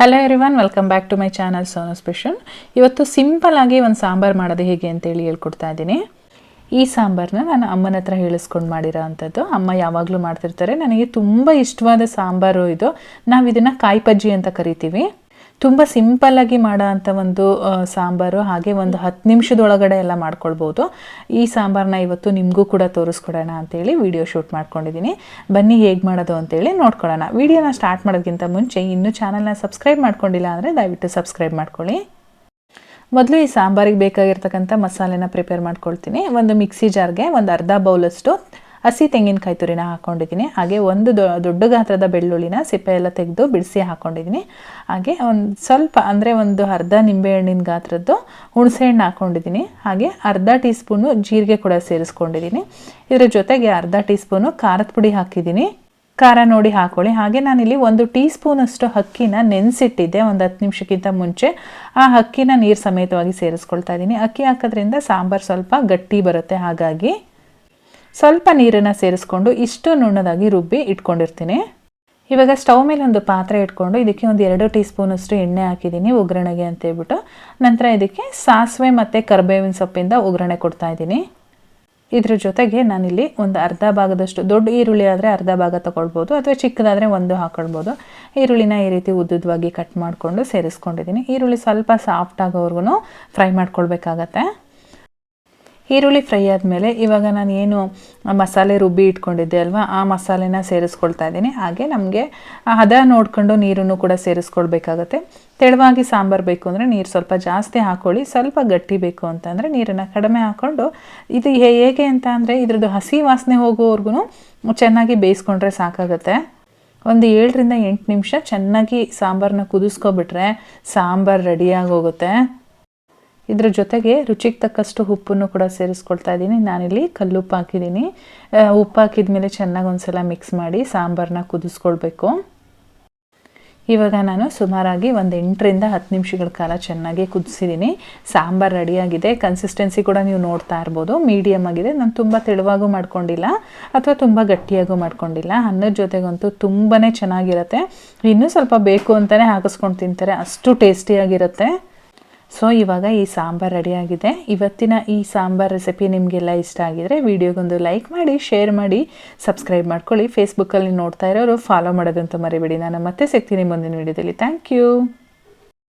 Hello everyone welcome back to my channel ಸೋನೋ special ಇವತ್ತು simple ಆಗಿ ಒಂದು ಸಾಂಬಾರು ಮಾಡೋದು ಹೇಗೆ ಅಂತೇಳಿ ಹೇಳ್ಕೊಡ್ತಾ ಇದ್ದೀನಿ. ಈ ಸಾಂಬಾರನ್ನ ನಾನು ಅಮ್ಮನ ಹತ್ರ ಹೇಳಿಸ್ಕೊಂಡು ಮಾಡಿರೋ ಅಂಥದ್ದು. ಅಮ್ಮ ಯಾವಾಗಲೂ ಮಾಡ್ತಿರ್ತಾರೆ. ನನಗೆ ತುಂಬ ಇಷ್ಟವಾದ ಸಾಂಬಾರು ಇದು. ನಾವು ಇದನ್ನು ಕಾಯಿ ಪಜ್ಜಿ ಅಂತ ಕರಿತೀವಿ. ತುಂಬ ಸಿಂಪಲ್ಲಾಗಿ ಮಾಡೋ ಅಂಥ ಒಂದು ಸಾಂಬಾರು ಹಾಗೆ ಒಂದು ಹತ್ತು ನಿಮಿಷದೊಳಗಡೆ ಎಲ್ಲ ಮಾಡ್ಕೊಳ್ಬೋದು. ಈ ಸಾಂಬಾರನ್ನ ಇವತ್ತು ನಿಮಗೂ ಕೂಡ ತೋರಿಸ್ಕೊಡೋಣ ಅಂತೇಳಿ ವಿಡಿಯೋ ಶೂಟ್ ಮಾಡ್ಕೊಂಡಿದ್ದೀನಿ. ಬನ್ನಿ ಹೇಗೆ ಮಾಡೋದು ಅಂತೇಳಿ ನೋಡ್ಕೊಳ್ಳೋಣ. ವಿಡಿಯೋನ ಸ್ಟಾರ್ಟ್ ಮಾಡೋದಕ್ಕಿಂತ ಮುಂಚೆ ಇನ್ನೂ ಚಾನಲ್ನ ಸಬ್ಸ್ಕ್ರೈಬ್ ಮಾಡ್ಕೊಂಡಿಲ್ಲ ಅಂದರೆ ದಯವಿಟ್ಟು ಸಬ್ಸ್ಕ್ರೈಬ್ ಮಾಡ್ಕೊಳ್ಳಿ. ಮೊದಲು ಈ ಸಾಂಬಾರಿಗೆ ಬೇಕಾಗಿರ್ತಕ್ಕಂಥ ಮಸಾಲೆನ ಪ್ರಿಪೇರ್ ಮಾಡ್ಕೊಳ್ತೀನಿ. ಒಂದು ಮಿಕ್ಸಿ ಜಾರ್ಗೆ ಒಂದು ಅರ್ಧ ಬೌಲಷ್ಟು ಹಸಿ ತೆಂಗಿನಕಾಯಿ ತುರಿನ ಹಾಕ್ಕೊಂಡಿದ್ದೀನಿ ಹಾಗೆ ಒಂದು ದೊಡ್ಡ ಗಾತ್ರದ ಬೆಳ್ಳುಳ್ಳಿನ ಸಿಪ್ಪೆ ಎಲ್ಲ ತೆಗೆದು ಬಿಡಿಸಿ ಹಾಕ್ಕೊಂಡಿದ್ದೀನಿ ಹಾಗೆ ಒಂದು ಸ್ವಲ್ಪ, ಅಂದರೆ ಒಂದು ಅರ್ಧ ನಿಂಬೆಹಣ್ಣಿನ ಗಾತ್ರದ್ದು ಹುಣಸೆಹಣ್ಣು ಹಾಕ್ಕೊಂಡಿದ್ದೀನಿ ಹಾಗೆ ಅರ್ಧ ಟೀ ಸ್ಪೂನು ಜೀರಿಗೆ ಕೂಡ ಸೇರಿಸ್ಕೊಂಡಿದ್ದೀನಿ. ಇದರ ಜೊತೆಗೆ ಅರ್ಧ ಟೀ ಸ್ಪೂನು ಖಾರದ ಪುಡಿ ಹಾಕಿದ್ದೀನಿ. ಖಾರ ನೋಡಿ ಹಾಕೊಳ್ಳಿ. ಹಾಗೆ ನಾನಿಲ್ಲಿ ಒಂದು ಟೀ ಸ್ಪೂನಷ್ಟು ಅಕ್ಕಿನ ನೆನೆಸಿಟ್ಟಿದ್ದೆ ಒಂದು ಹತ್ತು ನಿಮಿಷಕ್ಕಿಂತ ಮುಂಚೆ. ಆ ಅಕ್ಕಿನ ನೀರು ಸಮೇತವಾಗಿ ಸೇರಿಸ್ಕೊಳ್ತಾ ಇದ್ದೀನಿ. ಅಕ್ಕಿ ಹಾಕೋದ್ರಿಂದ ಸಾಂಬಾರು ಸ್ವಲ್ಪ ಗಟ್ಟಿ ಬರುತ್ತೆ ಹಾಗಾಗಿ. ಸ್ವಲ್ಪ ನೀರನ್ನು ಸೇರಿಸ್ಕೊಂಡು ಇಷ್ಟು ನುಣ್ಣದಾಗಿ ರುಬ್ಬಿ ಇಟ್ಕೊಂಡಿರ್ತೀನಿ. ಇವಾಗ ಸ್ಟವ್ ಮೇಲೆ ಒಂದು ಪಾತ್ರೆ ಇಟ್ಕೊಂಡು ಇದಕ್ಕೆ ಒಂದು ಎರಡು ಟೀ ಸ್ಪೂನಷ್ಟು ಎಣ್ಣೆ ಹಾಕಿದ್ದೀನಿ ಒಗ್ಗರಣೆಗೆ ಅಂತ ಹೇಳ್ಬಿಟ್ಟು. ನಂತರ ಇದಕ್ಕೆ ಸಾಸಿವೆ ಮತ್ತು ಕರಿಬೇವಿನ ಸೊಪ್ಪಿಂದ ಒಗ್ಗರಣೆ ಕೊಡ್ತಾ ಇದ್ದೀನಿ. ಇದ್ರ ಜೊತೆಗೆ ನಾನಿಲ್ಲಿ ಒಂದು ಅರ್ಧ ಭಾಗದಷ್ಟು ದೊಡ್ಡ ಈರುಳ್ಳಿ ಆದರೆ ಅರ್ಧ ಭಾಗ ತಗೊಳ್ಬೋದು ಅಥವಾ ಚಿಕ್ಕದಾದರೆ ಒಂದು ಹಾಕೊಳ್ಬೋದು. ಈರುಳ್ಳಿನ ಈ ರೀತಿ ಉದ್ದುದ್ದವಾಗಿ ಕಟ್ ಮಾಡಿಕೊಂಡು ಸೇರಿಸ್ಕೊಂಡಿದ್ದೀನಿ. ಈರುಳ್ಳಿ ಸ್ವಲ್ಪ ಸಾಫ್ಟ್ ಆಗೋವರೆಗೂ ಫ್ರೈ ಮಾಡ್ಕೊಳ್ಬೇಕಾಗತ್ತೆ. ಈರುಳ್ಳಿ ಫ್ರೈ ಆದಮೇಲೆ ಇವಾಗ ನಾನು ಏನು ಮಸಾಲೆ ರುಬ್ಬಿ ಇಟ್ಕೊಂಡಿದ್ದೆ ಅಲ್ವಾ, ಆ ಮಸಾಲೆನ ಸೇರಿಸ್ಕೊಳ್ತಾ ಇದ್ದೀನಿ. ಹಾಗೆ ನಮಗೆ ಹದ ನೋಡಿಕೊಂಡು ನೀರನ್ನು ಕೂಡ ಸೇರಿಸ್ಕೊಳ್ಬೇಕಾಗತ್ತೆ. ತೆಳುವಾಗಿ ಸಾಂಬಾರು ಬೇಕು ಅಂದರೆ ನೀರು ಸ್ವಲ್ಪ ಜಾಸ್ತಿ ಹಾಕ್ಕೊಳ್ಳಿ ಸ್ವಲ್ಪ ಗಟ್ಟಿ ಬೇಕು ಅಂತಂದರೆ ನೀರನ್ನು ಕಡಿಮೆ ಹಾಕ್ಕೊಂಡು ಇದು ಹೇಗೆ ಅಂತ ಅಂದರೆ ಇದ್ರದ್ದು ಹಸಿ ವಾಸನೆ ಹೋಗೋವರೆಗೂ ಚೆನ್ನಾಗಿ ಬೇಯಿಸ್ಕೊಂಡ್ರೆ ಸಾಕಾಗುತ್ತೆ. ಒಂದು ಏಳರಿಂದ ಎಂಟು ನಿಮಿಷ ಚೆನ್ನಾಗಿ ಸಾಂಬಾರನ್ನ ಕುದಿಸ್ಕೊಬಿಟ್ರೆ ಸಾಂಬಾರು ರೆಡಿಯಾಗಿ ಹೋಗುತ್ತೆ ಇದ್ರ ಜೊತೆಗೆ ರುಚಿಗೆ ತಕ್ಕಷ್ಟು ಉಪ್ಪನ್ನು ಕೂಡ ಸೇರಿಸ್ಕೊಳ್ತಾ ಇದ್ದೀನಿ. ನಾನಿಲ್ಲಿ ಕಲ್ಲುಪ್ಪು ಹಾಕಿದ್ದೀನಿ. ಉಪ್ಪು ಹಾಕಿದ ಮೇಲೆ ಚೆನ್ನಾಗಿ ಒಂದ್ಸಲ ಮಿಕ್ಸ್ ಮಾಡಿ ಸಾಂಬಾರನ್ನ ಕುದಿಸ್ಕೊಳ್ಬೇಕು. ಇವಾಗ ನಾನು ಸುಮಾರಾಗಿ ಒಂದು ಎಂಟರಿಂದ ಹತ್ತು ನಿಮಿಷಗಳ ಕಾಲ ಚೆನ್ನಾಗಿ ಕುದಿಸಿದ್ದೀನಿ. ಸಾಂಬಾರು ರೆಡಿಯಾಗಿದೆ. ಕನ್ಸಿಸ್ಟೆನ್ಸಿ ಕೂಡ ನೀವು ನೋಡ್ತಾ ಇರ್ಬೋದು. ಮೀಡಿಯಮ್ ಆಗಿದೆ. ನಾನು ತುಂಬ ತೆಳುವಾಗೂ ಮಾಡ್ಕೊಂಡಿಲ್ಲ. ಅಥವಾ ತುಂಬ ಗಟ್ಟಿಯಾಗೂ ಮಾಡ್ಕೊಂಡಿಲ್ಲ. ಅನ್ನದ ಜೊತೆಗಂತೂ ತುಂಬಾ ಚೆನ್ನಾಗಿರುತ್ತೆ. ಇನ್ನೂ ಸ್ವಲ್ಪ ಬೇಕು ಅಂತಲೇ ಹಾಕಿಸ್ಕೊಂಡು ತಿಂತಾರೆ. ಅಷ್ಟು ಟೇಸ್ಟಿಯಾಗಿರುತ್ತೆ ಸೊ ಇವಾಗ ಈ ಸಾಂಬಾರು ರೆಡಿಯಾಗಿದೆ ಇವತ್ತಿನ ಈ ಸಾಂಬಾರ್ ರೆಸಿಪಿ ನಿಮಗೆಲ್ಲ ಇಷ್ಟ ಆಗಿದರೆ ವಿಡಿಯೋಗೊಂದು ಲೈಕ್ ಮಾಡಿ ಶೇರ್ ಮಾಡಿ ಸಬ್ಸ್ಕ್ರೈಬ್ ಮಾಡ್ಕೊಳ್ಳಿ. ಫೇಸ್ಬುಕ್ಕಲ್ಲಿ ನೋಡ್ತಾ ಇರೋರು ಫಾಲೋ ಮಾಡೋದಂತೂ ಮರಿಬೇಡಿ. ನಾನು ಮತ್ತೆ ಸಿಗ್ತೀನಿ ಮುಂದಿನ ವಿಡಿಯೋದಲ್ಲಿ. Thank you